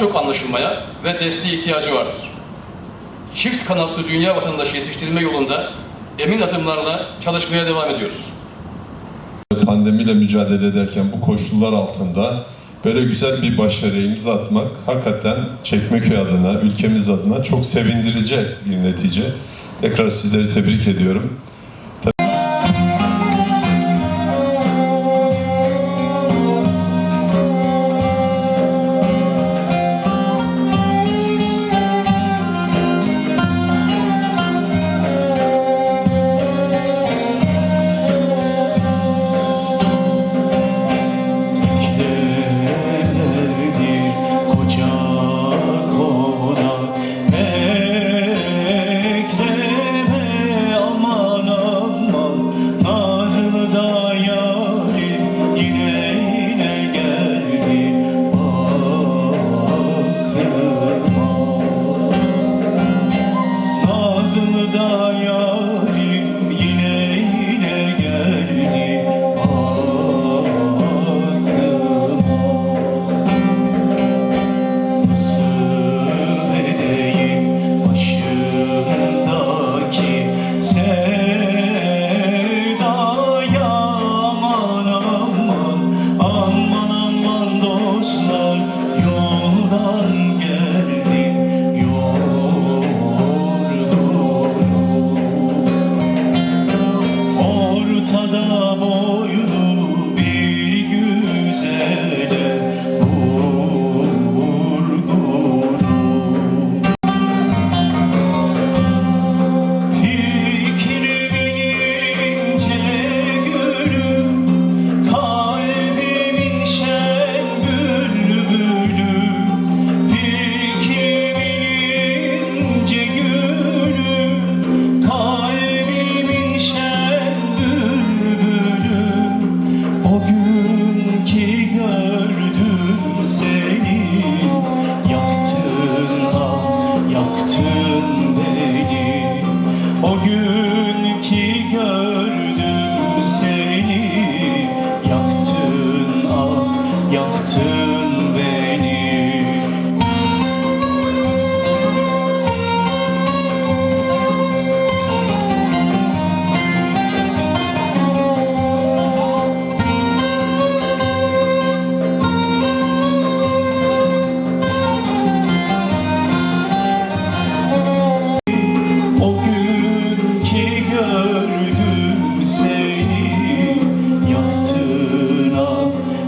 çok anlaşılmaya ve desteğe ihtiyacı vardır. Çift kanatlı dünya vatandaşı yetiştirme yolunda emin adımlarla çalışmaya devam ediyoruz. Pandemiyle mücadele ederken bu koşullar altında böyle güzel bir başarıya imza atmak hakikaten Çekmeköy adına, ülkemiz adına çok sevindirici bir netice. Tekrar sizleri tebrik ediyorum.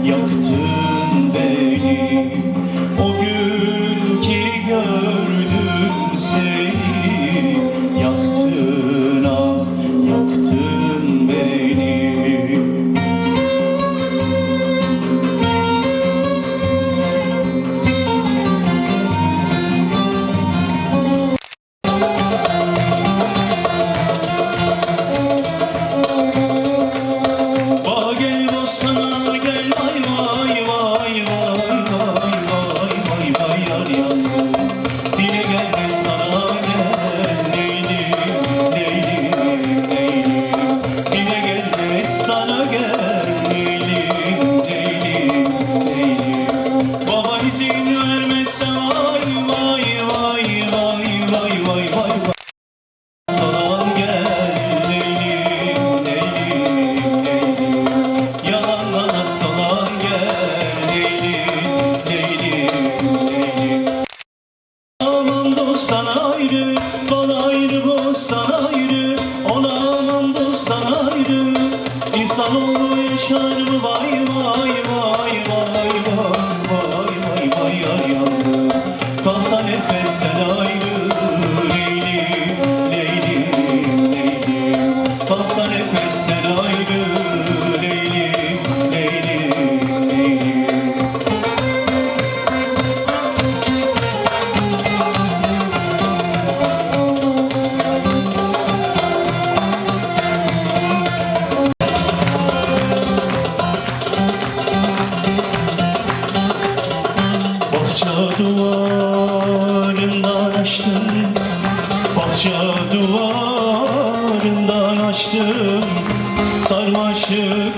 yaktın beni o gün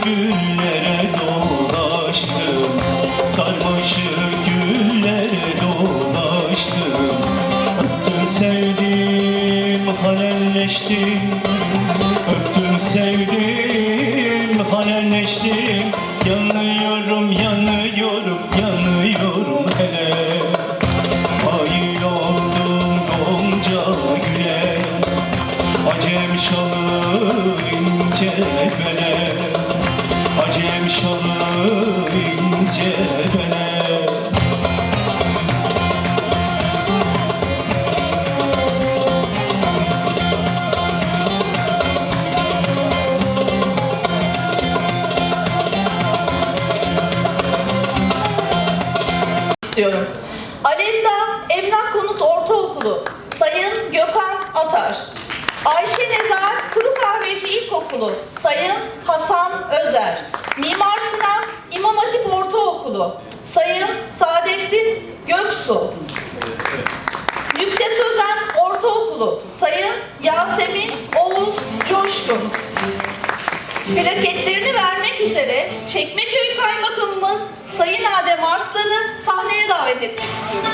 güllere dolaştım Sarmaşık güllere dolaştım. Öptüm sevdim halelleştim. Alemdağ Emlak Konut Ortaokulu Sayın Gökhan Atar. Ayşe Nezahat Kuru Kahveci İlkokulu Sayın Hasan Özer. Mimar Sinan İmam Hatip Ortaokulu Sayın Saadettin Göksu. Nükte Sözen Ortaokulu Sayın Yasemin Oğuz Coşkun. Plaketlerini vermek üzere Çekmeköy Kaymakamımız Sayın davet etmek istiyorum.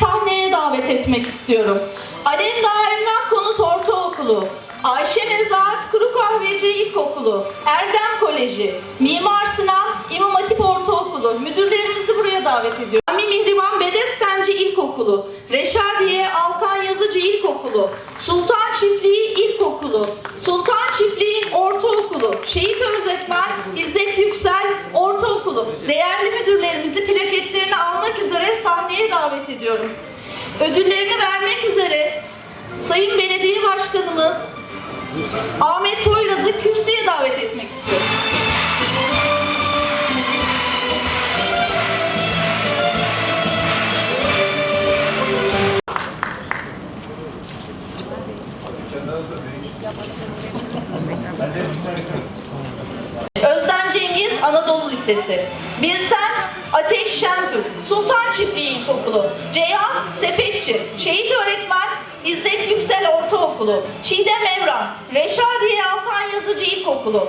Sahneye davet etmek istiyorum. Alemdağ Emlak Konut Ortaokulu, Ayşe Nezahat Kuru Kahveci İlkokulu, Erdem Koleji, Mimar Sinan İmam Hatip Ortaokulu, müdürlerimizi buraya davet ediyorum. Mihriban Bedestenci İlkokulu, Reşadiye Altan Yazıcı İlkokulu, Sultan Çiftliği İlkokulu, Sultan Çiftliği Ortaokulu, Şehit Özetmen İzzet Yüksel Ortaokulu, değerli müdürlerimizi plaketlerini almak üzere sahneye davet ediyorum. Ödüllerini vermek üzere Sayın Belediye Başkanımız Ahmet Poyraz'ı kürsüye davet etmek Lisesi. Birsen Ateş Şentürk, Sultan Çiftliği İlkokulu, Ceyhan Sepetçi, Şehit Öğretmen İzzet Yüksel Ortaokulu, Çiğdem Evran, Reşadiye Altan Yazıcı İlkokulu,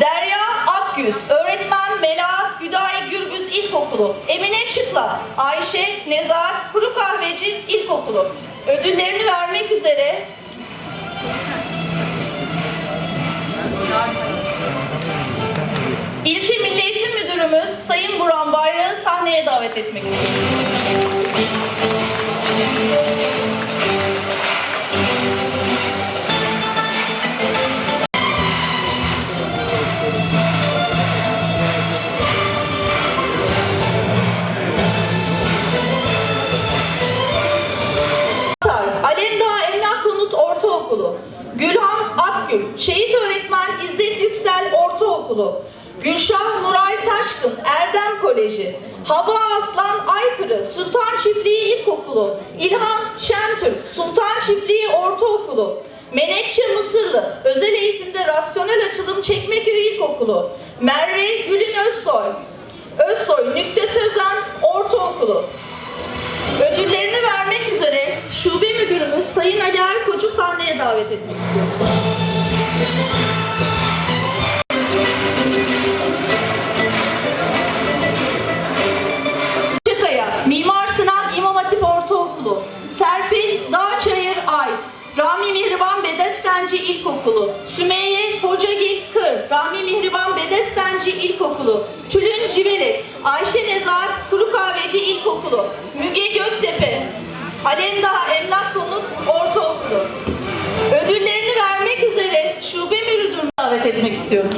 Derya Akgüz, Öğretmen Melahat Güdayi Gürbüz İlkokulu, Emine Çıkla, Ayşe Nezahat Kuru Kahveci İlkokulu. Ödüllerini vermek üzere İlçe Milli Eğitim Müdürümüz Sayın Burhan Bayrak'ı sahneye davet etmek istiyorum. Gülhan Akgül, Şehit Öğretmen İzzet Yüksel Ortaokulu, Gülşah Nuray Taşkın Erdem Koleji, Hava Aslan Aykırı Sultan Çiftliği İlkokulu, İlhan Şentürk Sultan Çiftliği Ortaokulu, Menekşe Mısırlı Özel Eğitimde Rasyonel Açılım Çekmeköy İlkokulu, Merve Gülün Özsoy, Özsoy Nükte Sözen Ortaokulu, Ödüllerini vermek üzere Şube Müdürümüz Sayın Ali Erkoç'u sahneye davet etmek istiyorum. Ortaokulu, Tülün Civelek, Ayşe Nezar Kuru Kahveci İlkokulu, Müge Göktepe, Alemdaha Emlak Konut Ortaokulu. Ödüllerini vermek üzere şube müdürünü davet etmek istiyorum.